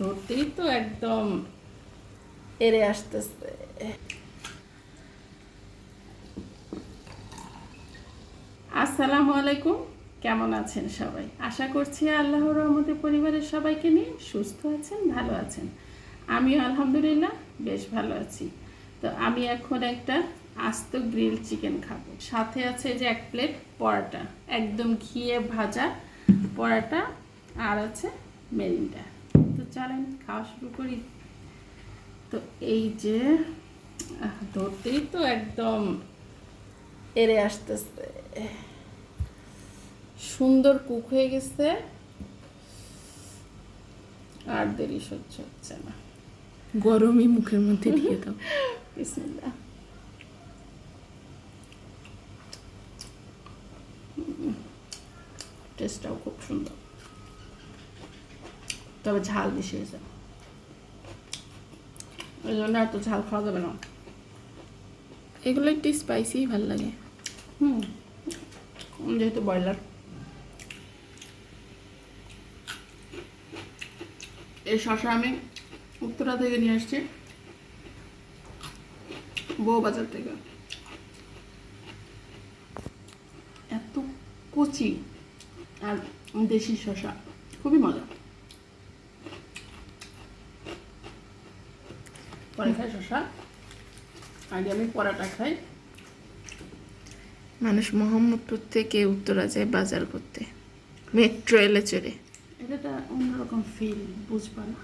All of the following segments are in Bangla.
ধরতেই তো একদম এরে আসতেছে। আসসালামু আলাইকুম কেমন আছেন সবাই? আশা করছি আল্লাহর রহমতে পরিবারের সবাইকে নিয়ে সুস্থ আছেন ভালো আছেন। আমিও আলহামদুলিল্লাহ বেশ ভালো আছি। তো আমি এখন একটা আস্ত গ্রিল চিকেন খাব। সাথে আছে যে এক প্লেট পরাটা একদম ঘিয়ে ভাজা পরাটা আর আছে মেরিন্ডা। তো চলেন খাওয়া শুরু করি। তো এই যে ধরতেই তো একদম এরে আসতেছে। সুন্দর কুক হয়ে গেছে। আর দেরি সহ্য হচ্ছে না। গরমই মুখের মধ্যে দিয়ে দাও। বিসমিল্লাহ। টেস্টটাও খুব সুন্দর। তবে ঝাল বেশি হয়েছে। ওই জন্য এত ঝাল খাওয়া যাবে না। এগুলো একটু স্পাইসি ভালো লাগে। হুম যেহেতু ব্রয়লার। এই শশা আমি উত্তরা থেকে নিয়ে আসছি। বউ বাজার থেকে। এত কচি আর দেশি শশা খুবই মজা। পরে খাই শশা আগে আমি পরাটা খাই। মানুষ মোহাম্মদপুর থেকে উত্তরা যায় বাজার করতে। মেট্রো এলে চড়ে। এটা অন্যরকম ফিল বুঝবা না।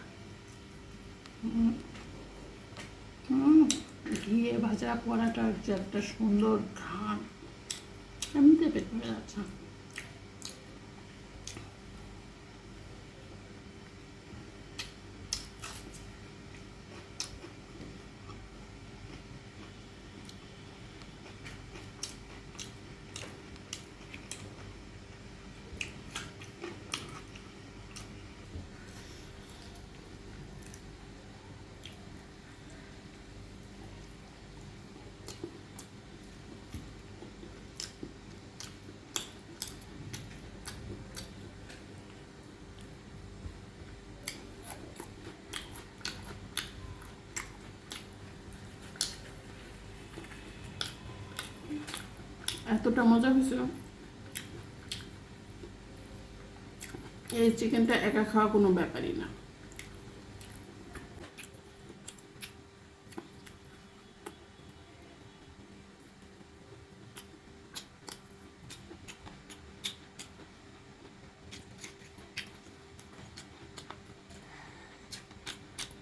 ঘিয়ে ভাজা পরাটার যে একটা সুন্দর ঘ্রাণ। এমনিতে পেট ভরে যাচ্ছে। এতটা মজা হয়েছিল। এই চিকেনটা একা খাওয়া কোনো ব্যাপারই না।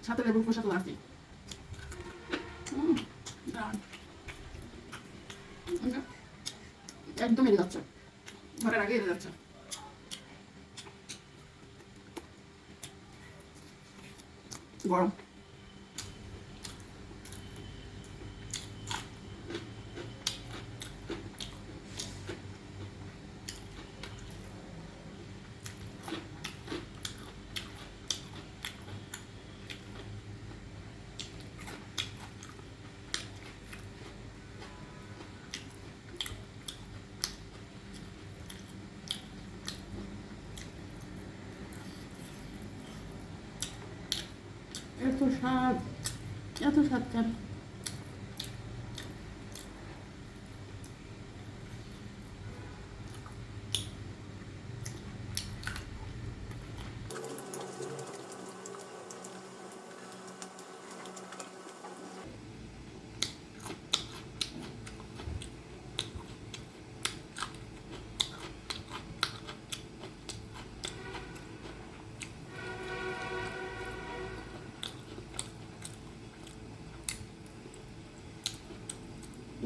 সাথে লেবুর তো আছে দারুণ। একদম এড়ে যাচ্ছে ঘরের আগে এড়ে যাচ্ছে গরম। এত স্বাদ এত স্বাদ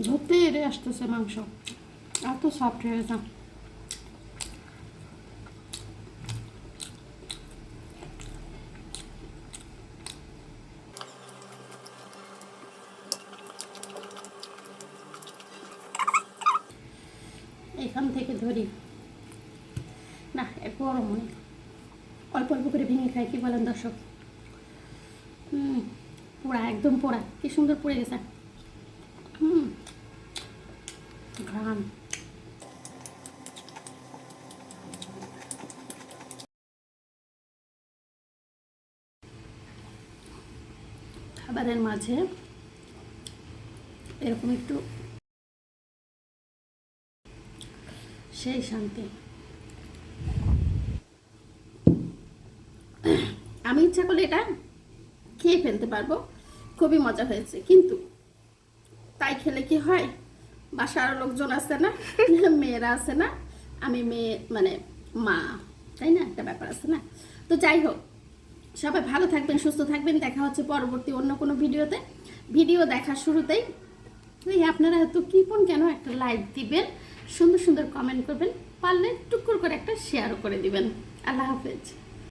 ধরতে এড়ে আসতেছে মাংস। এত সফট হয়ে গেছে এখান থেকে ধরি। না একটু গরম অনেক অল্প অল্প করে ভেঙে খাই, কি বলেন দর্শক? পোড়া, একদম পোড়া। কি সুন্দর পড়ে গেছে হুম ঘ্রাণ খাবারের মাঝে এরকম একটু সেই শান্তি। আমি ইচ্ছা করলে এটা খেয়ে ফেলতে পারব। খুবই মজা হয়েছে। কিন্তু তাই খেলে কি হয়? বাসার লোকজন আছে না? মেয়েরা আছে না? আমি মেয়ে মানে মা, তাই না? একটা ব্যাপার আছে না? তো যাই হোক সবাই ভালো থাকবেন, সুস্থ থাকবেন। দেখা হচ্ছে পরবর্তী অন্য কোনো ভিডিওতে। ভিডিও দেখার শুরুতেই, এই আপনারা হয়তো কৃপণ কেন একটা লাইক দিবেন? সুন্দর সুন্দর কমেন্ট করবেন। পারলে টুকুর করে একটা শেয়ারও করে দিবেন। আল্লাহ হাফেজ।